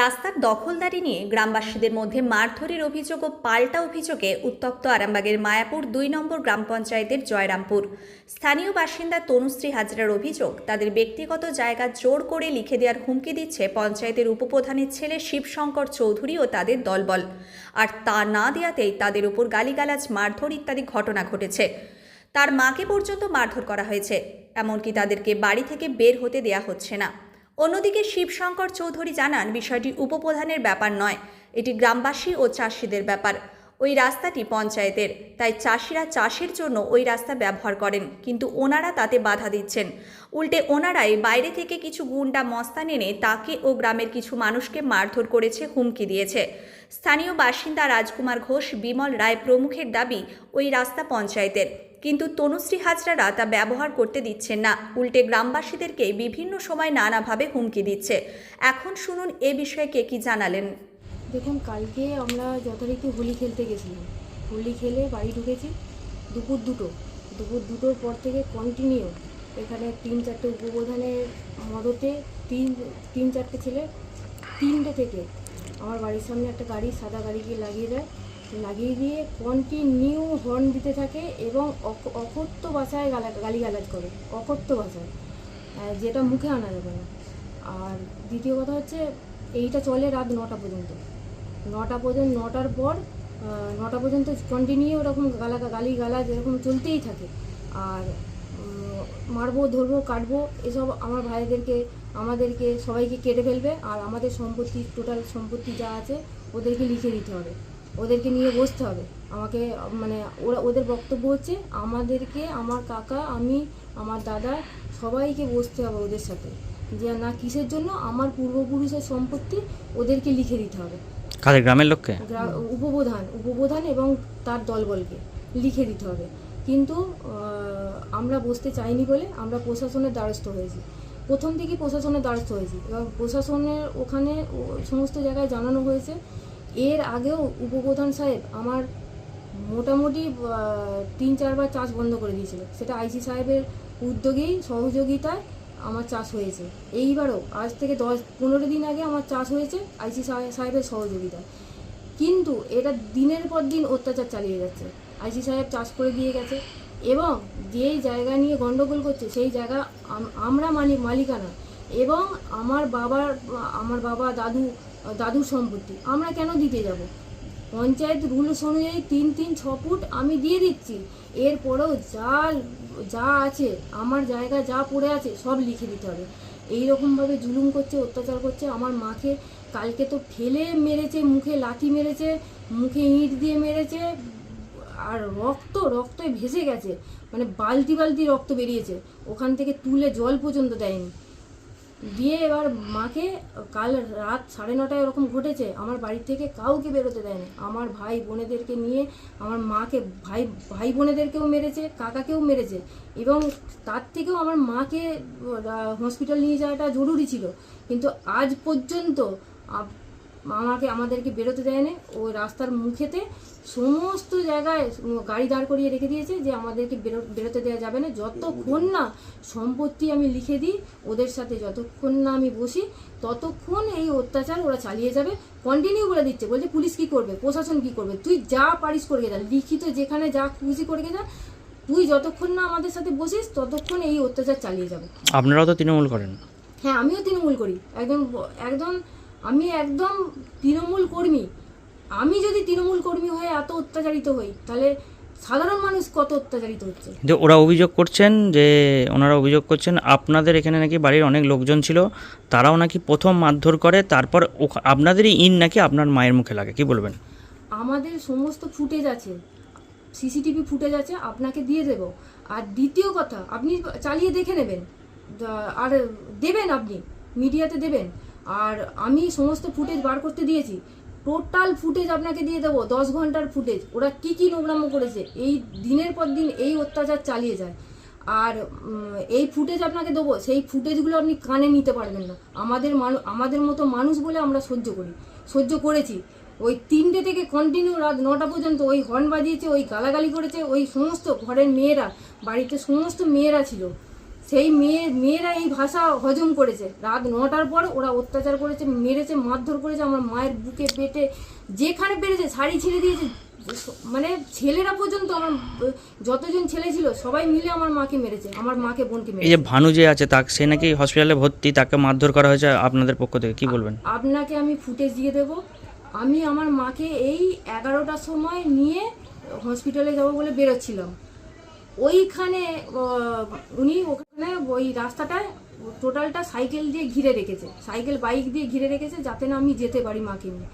রাস্তার দখলদারি নিয়ে গ্রামবাসীদের মধ্যে মারধরের অভিযোগ ও পাল্টা অভিযোগে উত্তপ্ত আরামবাগের মায়াপুর দুই নম্বর গ্রাম পঞ্চায়েতের জয়রামপুর। স্থানীয় বাসিন্দা তনুশ্রী হাজরার অভিযোগ, তাদের ব্যক্তিগত জায়গা জোর করে লিখে দেওয়ার হুমকি দিচ্ছে পঞ্চায়েতের উপপ্রধানের ছেলে শিবশঙ্কর চৌধুরী ও তাদের দলবল। আর তা না দেওয়াতেই তাদের উপর গালিগালাজ, মারধর ইত্যাদি ঘটনা ঘটেছে। তার মাকে পর্যন্ত মারধর করা হয়েছে। এমনকি তাদেরকে বাড়ি থেকে বের হতে দেয়া হচ্ছে না। অন্যদিকে শিবশঙ্কর চৌধুরী জানান, বিষয়টি উপপ্রধানের ব্যাপার নয়, এটি গ্রামবাসী ও চাষিদের ব্যাপার। ওই রাস্তাটি পঞ্চায়েতের, তাই চাষিরা চাষের জন্য ওই রাস্তা ব্যবহার করেন, কিন্তু ওনারা তাতে বাধা দিচ্ছেন। উল্টে ওনারাই বাইরে থেকে কিছু গুন্ডা মস্তান এনে তাকে ও গ্রামের কিছু মানুষকে মারধর করেছে, হুমকি দিয়েছে। স্থানীয় বাসিন্দা রাজকুমার ঘোষ, বিমল রায় প্রমুখের দাবি, ওই রাস্তা পঞ্চায়েতের। কিন্তু তনুশ্রী হাজরারা তা ব্যবহার করতে দিচ্ছেন না। উল্টে গ্রামবাসীদেরকে বিভিন্ন সময় নানাভাবে হুমকি দিচ্ছে। এখন শুনুন এ বিষয়ে কে কি জানালেন। দেখুন, কালকে আমরা যথারীতি হোলি খেলতে গেছিলাম। হোলি খেলে বাড়ি ঢুকেছি দুপুর দুটো। দুপুর দুটোর পর থেকে কন্টিনিউ এখানে তিন চারটে উপপ্রধানের মদতে তিন তিন চারটে ছেলে তিনটে থেকে আমার বাড়ির সামনে একটা গাড়ি সাদা গাড়ি গিয়ে লাগিয়ে দেয়। লাগিয়ে দিয়ে কন্টিনিউ হর্ন দিতে থাকে এবং অক- অকথ্য ভাষায় গালা গালিগালাজ করে ভাষায় আহ, যেটা মুখে আনা যাবে না। আর দ্বিতীয় কথা হচ্ছে এইটা চলে রাত নটা পর্যন্ত। নটা পর্যন্ত নটার পর নটা পর্যন্ত কন্টিনিউ ওরকম গালা গালি গালা যেরকম চলতেই থাকে। আর মারবো ধরবো কাটবো এসব আমার ভাইদেরকে আমাদেরকে সবাইকে কেটে ফেলবে। আর আমাদের সম্পত্তি টোটাল সম্পত্তি যা আছে ওদেরকে লিখে দিতে হবে। ওদেরকে নিয়ে বসতে হবে। আমাকে মানে ওরা ওদের বক্তব্য হচ্ছে আমাদেরকে আমার কাকা আমি আমার দাদা সবাইকে বসতে হবে ওদের সাথে। যে না কিসের জন্য আমার পূর্বপুরুষের সম্পত্তি ওদেরকে লিখে দিতে হবে। কাদের গ্রামের লোককে? উপপ্রধান উপপ্রধান এবং তার দলবলকে লিখে দিতে হবে। কিন্তু আমরা বসতে চাইনি বলে আমরা প্রশাসনের দ্বারস্থ হয়েছি। প্রথম থেকেই প্রশাসনের দ্বারস্থ হয়েছি এবং প্রশাসনের ওখানে ও- সমস্ত জায়গায় জানানো হয়েছে এর আগেও উপপ্রধান সাহেব আমার মোটামুটি তিন চারবার চাষ বন্ধ করে দিয়েছিল। সেটা আইসি সাহেবের উদ্যোগেই, সহযোগিতায় আমার চাষ হয়েছে। এইবারও, আজ থেকে দশ, পনেরো দিন আগে আমার চাষ হয়েছে আইসি সাহেবের সহযোগিতায়। কিন্তু এটা দিনের পর দিন অত্যাচার চালিয়ে যাচ্ছে। আইসি সাহেব চাষ করে দিয়ে গেছে এবং যেই জায়গা নিয়ে গন্ডগোল করছে, সেই জায়গা আম- আমরা মালিক মালিকানা। এবং আমার বাবার, আমার বাবা, দাদু দাদুর সম্পত্তি। আমরা কেন দিতে যাব? পঞ্চায়েত রুলস অনুযায়ী তিন তিন ছ ফুট আমি দিয়ে দিচ্ছি। এরপরেও যা যা আছে, আমার জায়গা যা পড়ে আছে, সব লিখে দিতে হবে। এই রকমভাবে জুলুম করছে, অত্যাচার করছে, আমার মাকে কালকে তো ফেলে মেরেছে, মুখে লাথি মেরেছে, মুখে ইঁট দিয়ে মেরেছে, আর রক্ত, রক্তই ভেসে গেছে। মানে বালতি বালতি রক্ত বেরিয়েছে। ওখান থেকে তুলে জল পর্যন্ত দেয়নি। দিয়ে এবার মাকে কাল রাত সাড়ে নটায় ওরকম ঘটেছে। আমার বাড়ি থেকে কাউকে বেরোতে দেয়নি। আমার ভাই বোনেদেরকে নিয়ে আমার মাকে, ভাই ভাই বোনেদেরকেও মেরেছে, কাকাকেও মেরেছে এবং তার থেকেও আমার মাকে হসপিটাল নিয়ে যাওয়াটা জরুরি ছিল। কিন্তু আজ পর্যন্ত আমাকে আমাদেরকে বেরোতে দেয়নি। ওই রাস্তার মুখেতে সমস্ত জায়গায় গাড়ি দাঁড় করিয়ে রেখে দিয়েছে যে আমাদেরকে বেরো- বেরোতে দেওয়া যাবে না। যতক্ষণ না সম্পত্তি আমি লিখে দিই ওদের সাথে যতক্ষণ না আমি বসি ততক্ষণ এই অত্যাচার ওরা চালিয়ে যাবে। কন্টিনিউ করে দিচ্ছে। বলছে পুলিশ কি করবে? প্রশাসন কি করবে? তুই যা পারিস করে যা লিখিত যেখানে যা খুশি করে যা তুই যতক্ষণ না আমাদের সাথে বসিস ততক্ষণ এই অত্যাচার চালিয়ে যাবে। আপনারাও তো তৃণমূল করেন। হ্যাঁ আমিও তৃণমূল করি। একদম একদম আমি একদম তৃণমূল কর্মী। আমি যদি তৃণমূল কর্মী হয়ে এত অত্যাচারিত হই তাহলে সাধারণ মানুষ কত অত্যাচারিত হচ্ছে? যে ওরা অভিযোগ করছেন যে ওনারা অভিযোগ করছেন আপনাদের এখানে নাকি বাড়ির অনেক লোকজন ছিল তারাও নাকি প্রথম মারধর করে তারপর আপনাদেরই ইন নাকি আপনার মায়ের মুখে লাগে কি বলবেন? আমাদের সমস্ত ফুটেজ আছে সিসিটিভি ফুটেজ আছে আপনাকে দিয়ে দেব। আর দ্বিতীয় কথা আপনি চালিয়ে দেখে নেবেন। আর দেবেন আপনি মিডিয়াতে দেবেন। আর আমি সমস্ত ফুটেজ বার করতে দিয়েছি। টোটাল ফুটেজ আপনাকে দিয়ে দেবো, দশ ঘণ্টার ফুটেজ। ওরা কি কি নোংরামো করেছে, এই দিনের পর দিন এই অত্যাচার চালিয়ে যায়। আর এই ফুটেজ আপনাকে দেবো, সেই ফুটেজগুলো আপনি কানে নিতে পারবেন না। আমাদের মানুষ আমাদের মতো মানুষ বলে আমরা সহ্য করি, সহ্য করেছি। ওই তিনটে থেকে কন্টিনিউ রাত নটা পর্যন্ত ওই হর্ন বাজিয়েছে, ওই গালাগালি করেছে, ওই সমস্ত ঘরের মেয়েরা, বাড়িতে সমস্ত মেয়েরা ছিল। সেই মেয়ে মেয়েরা এই ভাষা হজম করেছে। রাত নটার পর ওরা অত্যাচার করেছে মেরেছে মারধর করেছে আমার মায়ের বুকে পেটে যেখানে পেরেছে শাড়ি ছিঁড়ে দিয়েছে। মানে ছেলেরা পর্যন্ত আমার যতজন ছেলে ছিল সবাই মিলে আমার মাকে মেরেছে আমার মাকে বোনকে এই মেরেছে। যে ভানু যে আছে তাকে সে নাকি হসপিটালে ভর্তি তাকে মারধর করা হয়েছে আপনাদের পক্ষ থেকে কি বলবেন? আপনাকে আমি ফুটেজ দিয়ে দেব। আমি আমার মাকে এই এগারোটার সময় নিয়ে হসপিটালে যাব বলে বেরোচ্ছিলাম। ওইখানে উনি ওখানে ওই রাস্তাটায় টোটালটা সাইকেল দিয়ে ঘিরে রেখেছে। সাইকেল, বাইক দিয়ে ঘিরে রেখেছে যাতে না আমি যেতে পারি মাকে নিয়ে।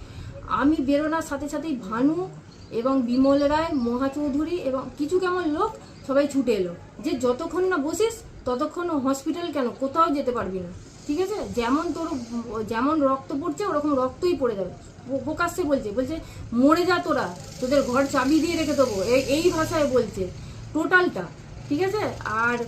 আমি বেরোনোর সাথে সাথেই ভানু এবং বিমল রায়, মহা চৌধুরী এবং কিছু কেমন লোক সবাই ছুটে এলো। যে যতক্ষণ না বসিস, ততক্ষণ হসপিটাল কেন? কোথাও যেতে পারবি না। ঠিক আছে? যেমন তোর, যেমন রক্ত পড়ছে, ওরকম রক্তই পড়ে যাবে। প্রকাশ্যে বলছে বলছে, মরে যা তোরা। তোদের ঘর চাবি দিয়ে রেখে দেবো। এই- এই ভাষায় বলছে। টোটালটা ঠিক আছে? আর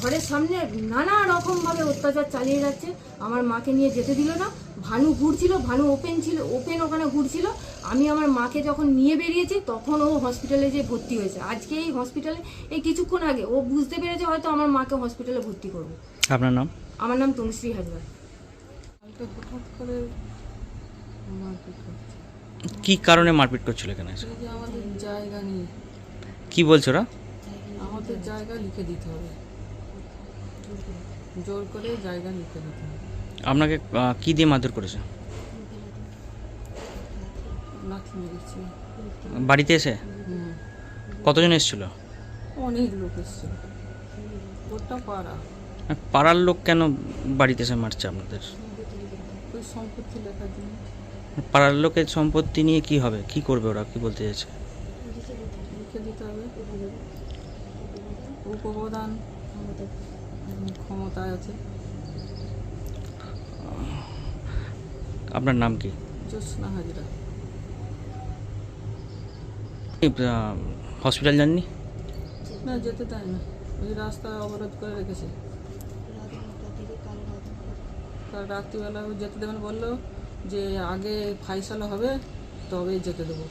ঘরের সামনে নানা রকমভাবে অত্যাচার চালিয়ে যাচ্ছে। আমার মাকে নিয়ে যেতে দিল না। ভানু ঘুরছিল ভানু ওপেন ছিল ওপেন ওখানে ঘুরছিল। আমি আমার মাকে যখন নিয়ে বেরিয়েছি তখন ও হসপিটালে যে ভর্তি হয়েছে। আজকে এই হসপিটালে এই কিছুক্ষণ আগে ও বুঝতে পেরেছে হয়তো আমার মাকে হসপিটালে ভর্তি করব। আপনার নাম? আমার নাম তনুশ্রী হাজরা। কালকে হঠাৎ করে কি কারণে মারপিট করছিল এখানে? আমাদের জায়গা নিয়ে কি বলছো ওরা? আমাদের জায়গা লিখে দিতে হবে। জোর করে জায়গা লিখে দিতে হবে। আপনাকে কি দিয়ে মারধর করেছে? মেরেছে বাড়িতে এসে? কতজন এসেছিল? অনেক লোক এসছে ওটা পাড়া। পাড়ার লোক কেন বাড়িতে এসে মারছে আপনাদের? সম্পত্তি লেখার জন্য। পাড়ার লোকের সম্পত্তি নিয়ে কি হবে? কি করবে ওরা? কি বলতে চাইছে লিখে দিতে হবে উপপ্রধান ক্ষমতায় আছে। আপনার নাম কি? জ্যোৎস্না হাজরা। হসপিটাল যাননি? না যেতে দেয় না। ওই রাস্তা অবরোধ করে রেখেছে। কাল রাত্রিবেলা যেতে দেবেন বলল যে আগে ফাইসালা হবে তবে যেতে দেবো।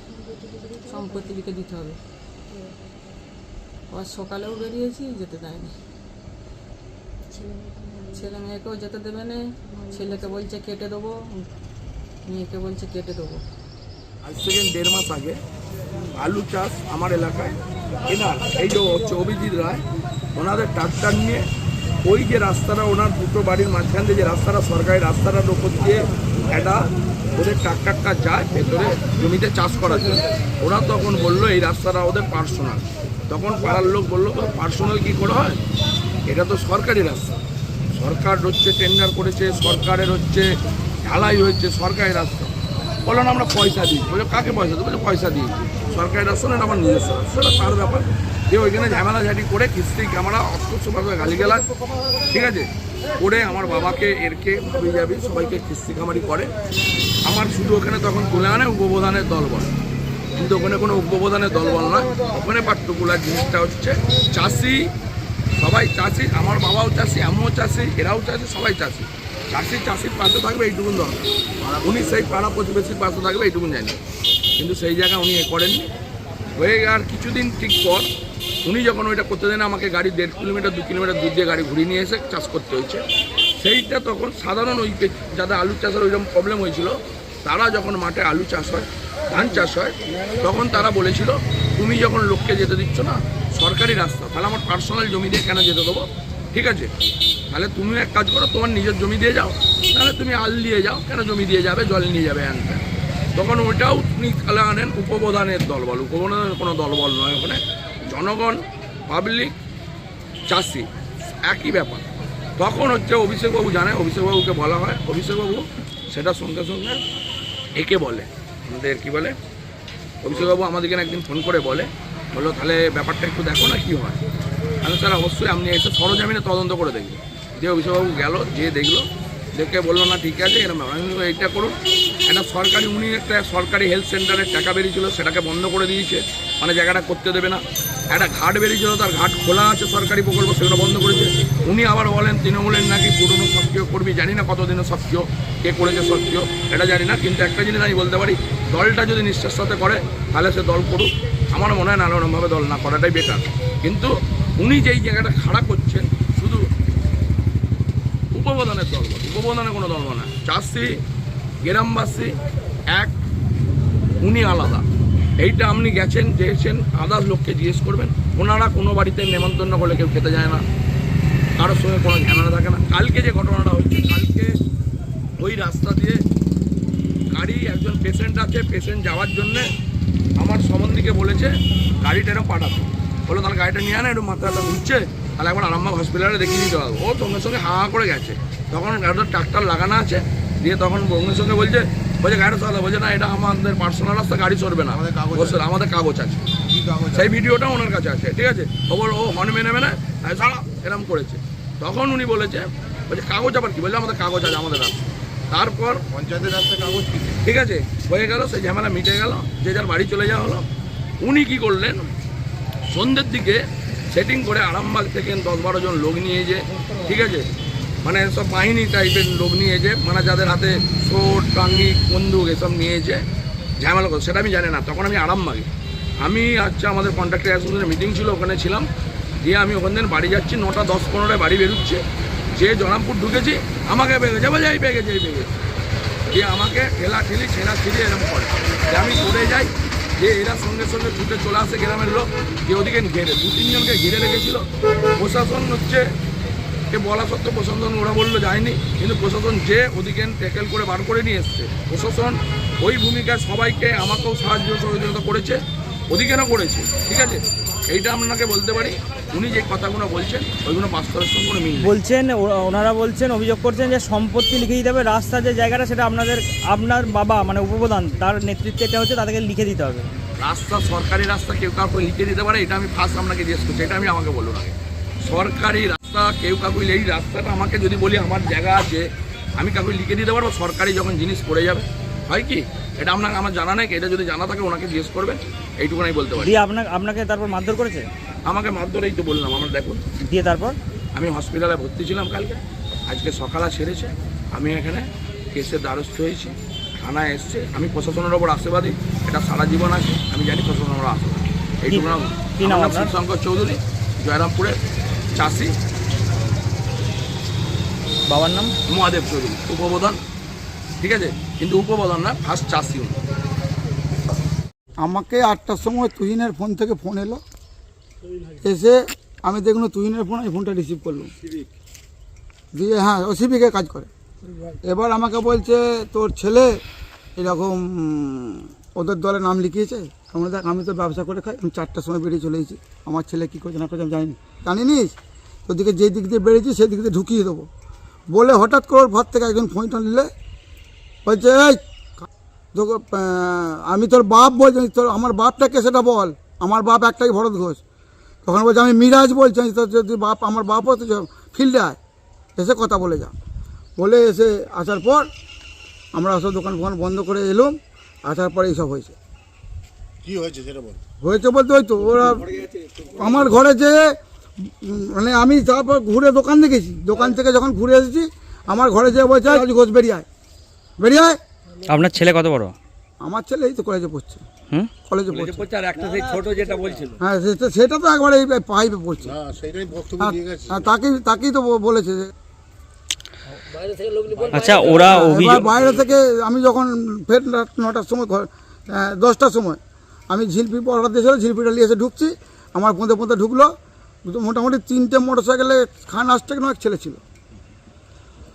সম্পত্তি লিখে দিতে হবে। আবার সকালেও বেরিয়েছি, যেতে দেয়নি। ছেলে মেয়েকেও যেতে দেবে না, ছেলেকে বলছে কেটে দেবো, মেয়েকে বলছে কেটে দেবো। আজ থেকে দেড় মাস আগে আলু চাষ আমার এলাকায় এনার, এই যে হচ্ছে অভিজিৎ রায়, ওনাদের ট্রাক্টর নিয়ে ওই যে রাস্তাটা, ওনার দুটো বাড়ির মাঝখান দিয়ে যে রাস্তাটা, সরকারি রাস্তাটার ওপর দিয়ে একটা ওদের ট্রাক্টরটা যায় ভেতরে জমিতে চাষ করার জন্য। ওরা তখন বলল, এই রাস্তাটা ওদের পার্সোনাল। তখন পাড়ার লোক বলল পার্সোনাল কী করে হয়? এটা তো সরকারি রাস্তা। সরকার হচ্ছে টেন্ডার করেছে, সরকারের হচ্ছে ঢালাই হয়েছে, সরকারি রাস্তা। বললেন আমরা পয়সা দিই। বলে কাকে পয়সা দেবো পয়সা দিয়েছি সরকারি রাস্তা না আমার নিজস্ব রাস্তা। এটা তার ব্যাপার। যে ওইখানে ঝামেলাঝাটি করে কিস্তি, ক্যামেরা অস্ত্রভাবে গালি গেলায় ঠিক আছে? করে আমার বাবাকে, এরকে ভাবি যাবি সবাইকে কিস্তি কামারি করে। আমার শুধু ওখানে তখন তুলে আনে উপপ্রধানের দল বলে। কিন্তু ওখানে কোনো উপপ্রধানের দল বল নয় ওখানে পার্টিকুলার জিনিসটা হচ্ছে চাষি, সবাই চাষি, আমার বাবাও চাষি, আমিও চাষি, এরাও চাষি, সবাই চাষি। চাষি চাষির পাশে থাকবে এইটুকুন দরকার উনি সেই পাড়া প্রতিবেশীর পাশে থাকবে এইটুকুন জানি কিন্তু সেই জায়গায় উনি এ করেননি। হয়ে আর কিছুদিন ঠিক পর উনি যখন ওইটা করতে দেন আমাকে গাড়ি দেড় কিলোমিটার, দু কিলোমিটার দূর দিয়ে গাড়ি ঘুরিয়ে নিয়ে এসে চাষ করতে হয়েছে। সেইটা তখন সাধারণ ওই যাদের আলু চাষের ওইরকম প্রবলেম হয়েছিল, তারা যখন মাঠে আলু চাষ হয় ধান চাষ হয়, তখন তারা বলেছিল, তুমি যখন লোককে যেতে দিচ্ছ না, সরকারি রাস্তা, তাহলে আমার পার্সোনাল জমি দিয়ে কেন যেতে দেবো? ঠিক আছে, তাহলে তুমি এক কাজ করো, তোমার নিজের জমি দিয়ে যাও, তাহলে তুমি আল দিয়ে যাও, কেন জমি দিয়ে যাবে, জল নিয়ে যাবে আনতে তখন ওইটাও তিনি তাহলে আনেন উপপ্রধানের দলবল, উপপ্রধানের কোনো দলবল নয় ওখানে, জনগণ পাবলিক চাষি, একই ব্যাপার। তখন হচ্ছে অভিষেকবাবু জানে, অভিষেকবাবুকে বলা হয়, অভিষেকবাবু সেটা সঙ্গে সঙ্গে একে বলে আমাদের কি বলে? অভিষেকবাবু আমাদেরকে একদিন ফোন করে বলে। বলল, তাহলে ব্যাপারটা একটু দেখো না কী হয়? তাহলে স্যার, অবশ্যই আপনি এসে সরজামিনে তদন্ত করে দেখবেন যে অভিষেকবাবু গেল যে দেখল। দেখে বলল, না, ঠিক আছে এরকম আমি এইটা করুন। একটা সরকারি, উনি একটা সরকারি হেলথ সেন্টারের টাকা বেরিয়েছিল, সেটাকে বন্ধ করে দিয়েছে। মানে জায়গাটা করতে দেবে না। একটা ঘাট বেরিয়েছিল, তার ঘাট খোলা আছে, সরকারি প্রকল্প সেগুলো বন্ধ করেছে। উনি আবার বলেন, তৃণমূলের নাকি পুরনো সক্রিয় কর্মী, জানি না কতদিনের সক্রিয় কে করেছে সক্রিয় এটা জানি না। কিন্তু একটা জিনিস আমি বলতে পারি, দলটা যদি নিঃশ্বাস সাথে করে, তাহলে সে দল করুক। আমার মনে হয় নানারকমভাবে দল না করাটাই বেটার কিন্তু উনি যেই জায়গাটা খাড়া করছেন, শুধু উপপ্রধানের দল উপপ্রধানের কোনো দলবল না। চাষি গ্রামবাসী এক, উনি আলাদা। এইটা আপনি গেছেন যেছেন আদার্স লোককে জিজ্ঞেস করবেন। ওনারা কোনো বাড়িতে নেমন্তন্ন করলে কেউ খেতে যায় না। কারোর সঙ্গে কোনো ঝামেলা থাকে না। কালকে যে ঘটনাটা হচ্ছে কালকে ওই রাস্তা দিয়ে গাড়ি, একজন পেশেন্ট আছে পেশেন্ট যাওয়ার জন্যে আমার সম্বন্ধীকে বলেছে, গাড়িটা এরকম পাঠাতো। বলো, তাহলে গাড়িটা নিয়ে আনে একটু মাথাটা ঘুরছে। তাহলে একবার আরামবাগ হসপিটালে দেখিয়ে দিতে হবে ও সঙ্গে সঙ্গে হা করে গেছে। তখন একটা ট্রাক্টর লাগানো আছে। দিয়ে তখন সঙ্গে সঙ্গে বলছে বলছে গাড়িটা চলা বলছে না এটা আমাদের পার্সোনাল রাস্তা গাড়ি চলবে না। বলছে আমাদের কাগজ আছে। সেই ভিডিওটা ওনার কাছে আছে ঠিক আছে? খবর ও হর্ন মেনে মেনে সারা এরম করেছে। তখন উনি বলেছে বলছে কাগজ আবার কি? বলছে আমাদের কাগজ আছে আমাদের রাস্তা। তারপর পঞ্চায়েতের রাস্তায় কাগজ কি? ঠিক আছে হয়ে গেল সেই ঝামেলা মিটে গেল যে যার বাড়ি চলে যাওয়া হলো। উনি কি করলেন? সন্ধ্যের দিকে সেটিং করে আরামবাগ থেকে দশ বারো জন লোক নিয়ে যে ঠিক আছে মানে সব বাহিনী টাইপের লোক নিয়ে যে মানে যাদের হাতে শোট টাঙ্গি, বন্দুক এসব নিয়েছে, ঝামেলা করছে, সেটা আমি জানি না, তখন আমি আরামবাগে আমি আচ্ছা আমাদের কন্ট্রাক্টর অ্যাসোসিয়েশনের মিটিং ছিল, ওখানে ছিলাম, দিয়ে আমি ওখান থেকে বাড়ি যাচ্ছি, নটা দশ পনেরোটায় বাড়ি বেরোচ্ছে, যে জনামপুর ঢুকেছি, আমাকে পেয়ে যাব যাই পেয়ে গেছে, এই পেয়ে গেছে। দিয়ে আমাকে ঠেলা ঠেলি ছেঁড়া ছিঁড়ি এরকম করে। যে আমি পড়ে যাই যে এরা সঙ্গে সঙ্গে ছুটে চলে আসে গ্রামের লোক যে ওদিকে ঘিরে, দু তিনজনকে ঘিরে রেখেছিল। প্রশাসন হচ্ছে কে বলা সত্ত্বেও প্রশাসন ওরা বলল যায়নি। কিন্তু প্রশাসন যে ওদিকে ট্যাকেল করে বার করে নিয়ে এসছে প্রশাসন ওই ভূমিকায় সবাইকে আমাকেও সাহায্য সহযোগিতা করেছে ওদিকেও করেছে ঠিক আছে? এইটা আপনাকে বলতে পারি উনি যে কথাগুলো বলছেন ওইগুলো বাস্তবের সঙ্গে কোনো মিল বলছেন ওনারা বলছেন অভিযোগ করছেন যে সম্পত্তি লিখে দিতে হবে রাস্তার যে জায়গাটা সেটা আপনাদের আপনার বাবা মানে উপপ্রধান তার নেতৃত্বে এটা হচ্ছে তাদেরকে লিখে দিতে হবে। রাস্তা সরকারি রাস্তা কেউ কাউকে লিখে দিতে পারে এটা আমি ফার্স্ট আপনাকে জিজ্ঞেস করছি এটা আমি আমাকে বলুন আগে। সরকারি রাস্তা কেউ কাকুই এই রাস্তাটা আমাকে যদি বলি আমার জায়গা আছে আমি কাউকে লিখে দিতে পারব সরকারি যখন জিনিস পড়ে যাবে। হয় কি? এটা আপনাকে আমার জানা নেই এটা যদি জানা থাকে ওনাকে জিজ্ঞেস করবেন এইটুকু আমি বলতে পারি। দিয়ে আপনাকে আপনাকে তারপর মারধর করেছে? আমাকে মারধর এই তো বললাম আমার দেখুন। দিয়ে তারপর? আমি হসপিটালে ভর্তি ছিলাম কালকে আজকে সকালে ছেড়েছে আমি এখানে কেসের দ্বারস্থ হয়েছি থানায় এসছে আমি প্রশাসনের ওপর আশীর্বাদী এটা সারা জীবন আছে আমি জানি প্রশাসনের ওপর আশীর্বাদ। এইটুকু নাম শিবশঙ্কর চৌধুরী জয়রামপুরের চাষি। বাবার নাম? মহাদেব চৌধুরী উপপ্রধান। ঠিক আছে? কিন্তু উপপ্রধান না ফার্স্ট চাষি আমাকে আটটার সময় তুহিনের ফোন থেকে ফোন এলো। এসে আমি দেখলাম তুহিনের ফোন এই ফোনটা রিসিভ করলাম। দিয়ে হ্যাঁ ও সিভিকে কাজ করে। এবার আমাকে বলছে তোর ছেলে এরকম ওদের দলে নাম লিখিয়েছে। আমরা দেখ আমি তো ব্যবসা করে খাই আমি চারটার সময় বেরিয়ে চলে এসেছি। আমার ছেলে কী করছে না করছে আমি জানি জানি নিস ওদিকে যেই দিক দিয়ে বেরিয়েছি সেই দিক দিয়ে ঢুকিয়ে দেবো। বলে হঠাৎ করে ওর ঘর থেকে একজন ফোনটা নিলে বলছে এই আমি তোর বাপ বলছি তোর আমার বাপটাকে সেটা বল আমার বাপ একটাই ভরত ঘোষ। তখন বলছে আমি মিরাজ বলছি আমি তোর যদি বাপ আমার বাপ হতো ফিল্ডে আয় এসে কথা বলে যা। বলে এসে আসার পর আমরা সব দোকান ফোকান বন্ধ করে এলুম আসার পরে এইসব হয়েছে। কি হয়েছে সেটা বল। হয়েছে বলতে ওই তো ওরা আমার ঘরে যে মানে আমি তারপর ঘুরে দোকান দেখেছি। দোকান থেকে যখন ঘুরে এসেছি আমার ঘরে যে বলছে "আজ ঘোষ বেরিয়ে আয়। বেরিয়ে আয়? আপনার ছেলে কত বড়? আমার ছেলে এই তো কলেজে পড়ছে। হুম? কলেজে পড়ছে। আর একটা সেই ছোট যেটা বলছিল। হ্যাঁ সেটা সেটা তো একবারে পাইপে পড়ছে। হ্যাঁ, দিয়ে গেছে। হ্যাঁ, তাকেই তাকেই তো বলেছে যে আচ্ছা ওরা অভিযোগ বাইরে থেকে আমি যখন ফের নটার সময় ঘর দশটার সময় আমি ঝিলপি অর্ডার দিয়েছিল ঝিলপিটা নিয়ে এসে ঢুকছি। আমার পথে পথে ঢুকলো। মোটামুটি তিনটে মোটর সাইকেলে খান আসতে কোনো এক ছেলে ছিল।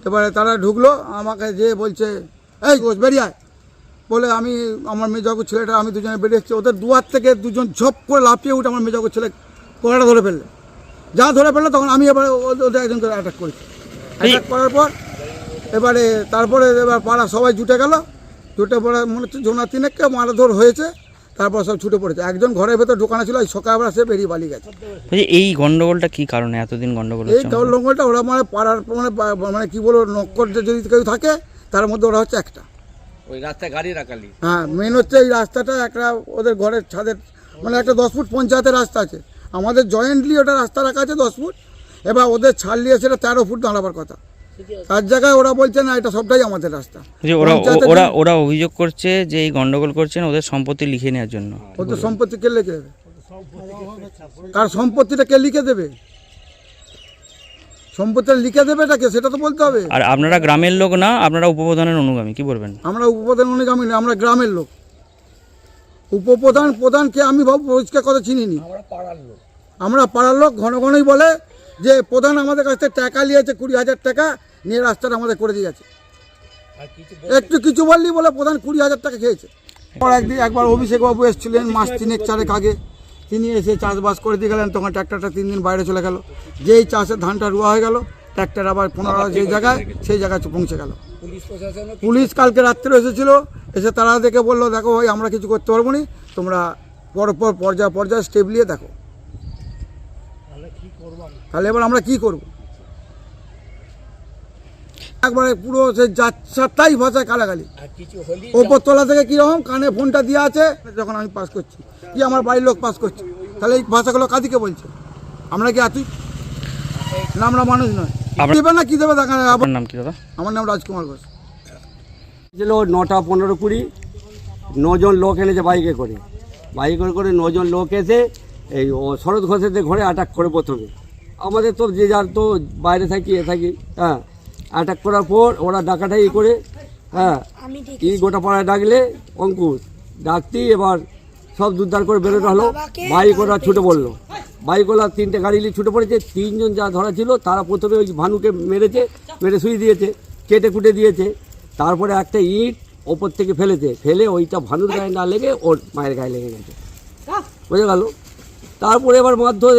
এবারে তারা ঢুকলো আমাকে যে বলছে এই ঘোষ বেরিয়ে আয়। বলে আমি আমার মেজাগু ছেলেটা আমি দুজনে বেরিয়ে এসেছি। ওদের দুয়ার থেকে দুজন ঝপ করে লাফিয়ে উঠে আমার মেজাগু ছেলে কোড়াটা ধরে ফেললে। যা ধরে ফেলল তখন আমি এবারে ওদের ওদের একজনকে অ্যাটাক করেছি। অ্যাটাক করার পর এবারে তারপরে এবার পাড়া সবাই জুটে গেল। জুটে পড়ে মনে হচ্ছে জোনা তিনেককে মারধর হয়েছে। তারপর সব ছুটে পড়েছে। একজন ঘরের ভেতর ঢোকানো ছিল সকালবেলা সে বেরিয়ে পালিয়ে গেছে। এই গন্ডগোলটা কি কারণে এতদিন গন্ডগোল এই লঙ্গলটা ওরা মানে পাড়ার মানে মানে কি বলব নক্কর যে যদি কেউ থাকে তার মধ্যে ওরা হচ্ছে একটা। ওই রাস্তায় গাড়ি রাখালি? হ্যাঁ মেন হচ্ছে এই রাস্তাটা একটা ওদের ঘরের ছাদের মানে একটা দশ ফুট পঞ্চায়েতের রাস্তা আছে। আমাদের জয়েন্টলি ওটা রাস্তা রাখা আছে দশ ফুট এবার ওদের ছাড় নিয়ে সেটা তেরো ফুট দাঁড়াবার কথা। তার জায়গায় ওরা বলছে না এটা সবটাই আমাদের রাস্তা। যে ওরা ওরা ওরা অভিযোগ করছে যে এই গন্ডগোল করছেন ওদের সম্পত্তি লিখে নেওয়ার জন্য। ওদের সম্পত্তি কে লিখে দেবে? কার সম্পত্তিটা কে লিখে দেবে? সম্পত্তি লিখে দেবে এটাকে সেটা তো বলতে হবে। আর আপনারা গ্রামের লোক না আপনারা উপপ্রধানের অনুগামী কি বলবেন? আমরা উপপ্রধান অনুগামী না আমরা গ্রামের লোক। উপপ্রধান প্রধানকে আমি ভাব পরিষ্কার কথা চিনিনি। আমরা পাড়ার লোক ঘন ঘনই বলে যে প্রধান আমাদের কাছ থেকে টাকা নিয়েছে কুড়ি হাজার টাকা নিয়ে রাস্তাটা আমাদের করে দিয়ে গেছে। একটু কিছু বললি বলে প্রধান কুড়ি হাজার টাকা খেয়েছে। পর একদিন একবার অভিষেক বাবু এসেছিলেন মাস তিনেক চারেক আগে। তিনি এসে চাষবাস করে দিয়ে গেলেন তখন ট্র্যাক্টরটা তিন দিন বাইরে চলে গেল। যেই চাষের ধানটা রোয়া হয়ে গেল ট্র্যাক্টর আবার পুনরায় যে জায়গায় সেই জায়গায় পৌঁছে গেল। পুলিশ কালকে রাত্রে এসেছিল এসে তারা দেখে বলল দেখো ভাই আমরা কিছু করতে পারব না তোমরা পরপর পর্যায় পর্যায়ে স্টেপ নিয়ে দেখো। তাহলে এবার আমরা কি করব? একবারে পুরো সে যাচ্ছাটাই ভাষায় কালাগালি ওপর তলা থেকে কীরকম কানে ফোনটা দিয়ে আছে যখন আমি পাস করছি। কি আমার বাড়ির লোক পাস করছে? তাহলে এই ভাষাগুলো কাদিকে বলছে? আমরা কি আতুই না আমরা মানুষ নয়। দেবে না কি দেবে দেখা। আপনার নাম কি দাদা? আমার নাম রাজকুমার ঘোষ। ছিল নটা পনেরো কুড়ি নজন লোক এনেছে বাইকে করে। বাইকে করে করে নজন লোক এসে এই ও শরৎ ঘোষেদের ঘরে আটাক করে প্রথমে। আমাদের তো যে যার তো বাইরে থাকি এ থাকি হ্যাঁ। অ্যাটাক করার পর ওরা ডাকাটা ই করে হ্যাঁ। ই গোটা পাড়ায় ডাকলে? অঙ্কুশ ডাকতি এবার সব দুদ্দার করে বেরোতে হলো। বাইক ওরা ছুটে পড়ল বাইক ওরা তিনটে গাড়ি নিয়ে ছুটে পড়েছে। তিনজন যা ধরা ছিল তারা প্রথমে ওই ভানুকে মেরেছে মেরে শুয়ে দিয়েছে কেটে কুটে দিয়েছে। তারপরে একটা ইট ওপর থেকে ফেলেছে। ফেলে ওইটা ভানুর গায়ে না লেগে ওর মায়ের গায়ে লেগে গেছে। বুঝে গেল? তারপরে এবার মারধর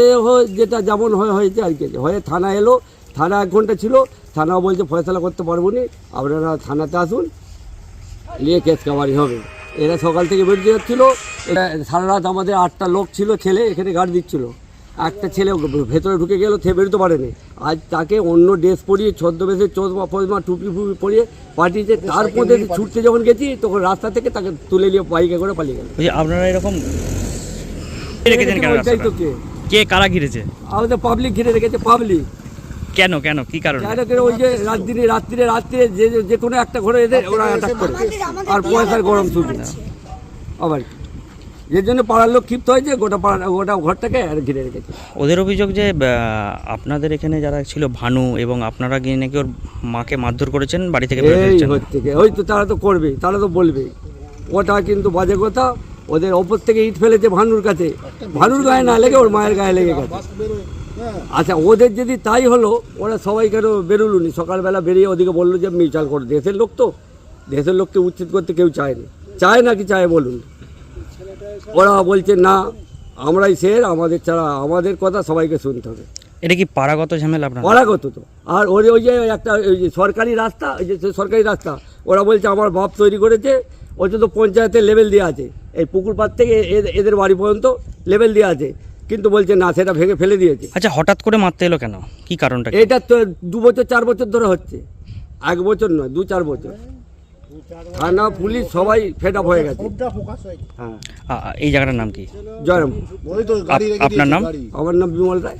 যেটা যেমন হয়ে, হয়েছে আর কি। হয়ে থানা এলো, থানা এক ঘণ্টা ছিল থানা বলছে ফয়সলা করতে পারব না, আপনারা থানাতে আসুন, নিয়ে কেস কামারি হবে। এরা সকাল থেকে বেরিয়ে যাচ্ছিল এটা সারা রাত আমাদের আটটা লোক ছিল, ছেলে এখানে গার্ড দিচ্ছিল। একটা ছেলে ভেতরে ঢুকে গেল থে বেরোতে পারেনি। আজ তাকে অন্য ড্রেস পরিয়ে, ছদ্মবেশে চোদমা ফজমা, টুপি ফুপি পরিয়ে পাঠিয়েছে তার মধ্যে ছুটতে যখন গেছি, তখন রাস্তা থেকে তাকে তুলে নিয়ে বাইকে করে পালিয়ে গেল। আপনারা এরকম রেখেছেন কেন ওইটাই তো কে কে কারা ঘিরেছে? আমাদের পাবলিক ঘিরে রেখেছে পাবলিক কেন কেন? কি কারণে? কেন করে ওই যে রাত দিনে রাত্রিরে রাত্রে যে যে- কোনো একটা ঘরে এদের ওরা অ্যাটাক করে। আর পয়সার গরম শুধু আবার কি? এর জন্য পাড়ার লোক ক্ষিপ্ত হয়েছে গোটা পাড়া গোটা ঘরটাকে আর ঘিরে রেখেছে। ওদের অভিযোগ যে আহ, আপনাদের এখানে যারা ছিল ভানু এবং আপনারা গিয়ে নাকি ওর মাকে মারধর করেছেন বাড়ি থেকে বেরোতে এই দিচ্ছেন না। হচ্ছে কি, ওই তো তারা তো করবে তারা তো বলবে ওটা কিন্তু বাজে কথা। ওদের ওপর থেকে ইট ফেলেছে ভানুর কাছে। ভানুর গায়ে না লেগে ওর মায়ের গায়ে লেগে গেছে। আচ্ছা ওদের যদি তাই হলো ওরা সবাই কেন বেরোলুনি? সকালবেলা বেরিয়ে ওদিকে বলল যে মিউচাল করে। দেশের লোক তো। দেশের লোককে উচ্ছেদ করতে কেউ চায় না। চায় নাকি চায় বলুন? ওরা বলছে না আমরাই শের আমাদের ছাড়া আমাদের কথা সবাইকে শুনতে হবে। এটা কি পাড়াগত ঝামেলা আপনার? অরাগত তো। আর ওই ওই যে একটা ওই যে সরকারি রাস্তা ওই যে সরকারি রাস্তা ওরা বলছে আমার বাপ তৈরি করেছে ওইটা তো পঞ্চায়েতের লেভেল দেওয়া আছে। এই পুকুর পাড় থেকে এদের বাড়ি পর্যন্ত লেভেল দেওয়া আছে। কিন্তু বলছে না সেটা ভেঙে ফেলে দিয়েছে। আচ্ছা হঠাৎ করে মারতে এলো কেন? কি কারণটা এটা তো দু বছর চার বছর ধরে হচ্ছে। এক বছর নয় দু চার বছর। থানা পুলিশ সবাই ফেড আপ হয়ে গেছে। হ্যাঁ। এই জায়গাটার নাম কি? জয়রাম। আপনার নাম? আমার নাম বিমল রায়।